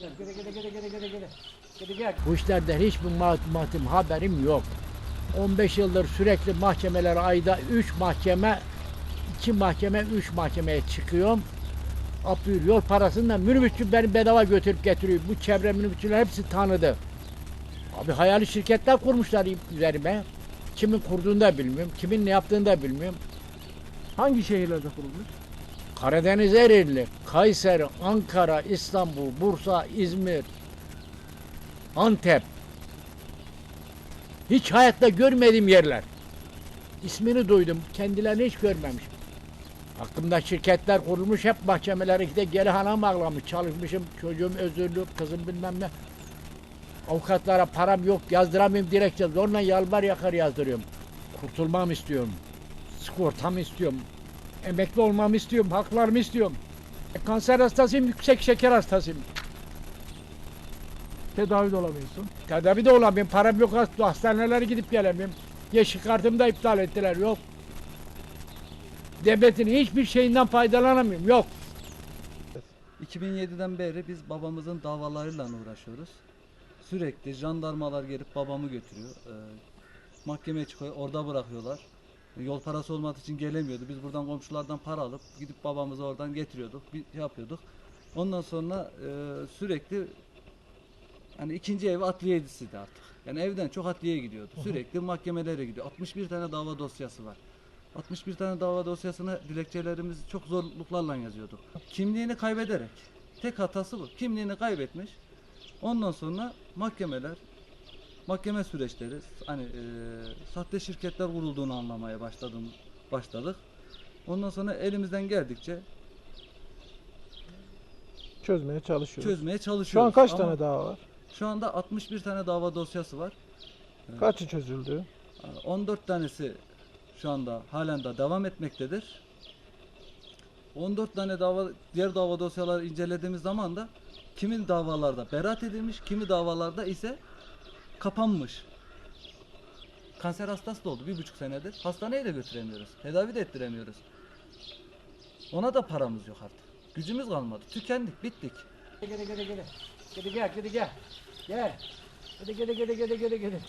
Gel gel gel gel gel hiçbir matematim haberim yok. 15 yıldır sürekli mahkemeler ayda 3 mahkeme 2 mahkeme 3 mahkemeye çıkıyorum. Abdül yol parasını da minibüsçü beni bedava götürüp getiriyor. Bu çevre minibüsçüler hepsi tanıdı. Abi hayali şirketler kurmuşlar üzerime. Kimin kurduğunu da bilmiyorum. Kimin ne yaptığını da bilmiyorum. Hangi şehirlerde kurulmuş? Karadeniz Ereğli, Kayseri, Ankara, İstanbul, Bursa, İzmir, Antep. Hiç hayatta görmediğim yerler. İsmini duydum, kendilerini hiç görmemişim. Aklımda şirketler kurulmuş, hep mahkemelere gidip geri hanım ağlamış. Çalışmışım, çocuğum özürlü, kızım bilmem ne. Avukatlara param yok, yazdıramıyorum dilekçe. Zorla yalvar yakar yazdırıyorum. Kurtulmam istiyorum. Sigortamı istiyorum. Emekli olmamı istiyorum, haklarımı istiyorum. E, Kanser hastasıyım, yüksek şeker hastasıyım. Tedavi de olamıyorsun. Tedavi de olamıyorum, param yok, hast- hastanelere gidip gelemiyorum. Yeşil kartımı da iptal ettiler, yok. Devletin hiçbir şeyinden faydalanamıyorum, yok. 2007'den beri biz babamızın davalarıyla uğraşıyoruz. Sürekli jandarmalar gelip babamı götürüyor. Ee, mahkemeye çıkıyor, orada bırakıyorlar. Yol parası olmadığı için gelemiyordu. Biz buradan komşulardan para alıp gidip babamızı oradan getiriyorduk, bir şey yapıyorduk. Ondan sonra e, sürekli hani ikinci ev adliyesiydi artık. Yani evden çok adliyeye gidiyordu. Sürekli mahkemelere gidiyor. 61 tane dava dosyası var. 61 tane dava dosyasına dilekçelerimizi çok zorluklarla yazıyorduk. Kimliğini kaybederek. Tek hatası bu. Kimliğini kaybetmiş. Ondan sonra mahkemeler, mahkeme süreçleri, hani e, sahte şirketler kurulduğunu anlamaya başladım, başladık. Ondan sonra elimizden geldikçe Çözmeye çalışıyoruz. çözmeye çalışıyoruz. Şu an kaç Ama tane daha var? Şu anda 61 tane dava dosyası var. Kaçı çözüldü? 14 tanesi şu anda halen de devam etmektedir. 14 tane dava diğer dava dosyaları incelediğimiz zaman da kimin davalarda beraat edilmiş, kimi davalarda ise kapanmış. Kanser hastası da oldu bir buçuk senedir. Hastaneye de götüremiyoruz. Tedavi de ettiremiyoruz. Ona da paramız yok artık. Gücümüz kalmadı. Tükendik, bittik. Gel gel gel gel. Gel gel gel gel. Gel. Gel gel gel gel gel gel.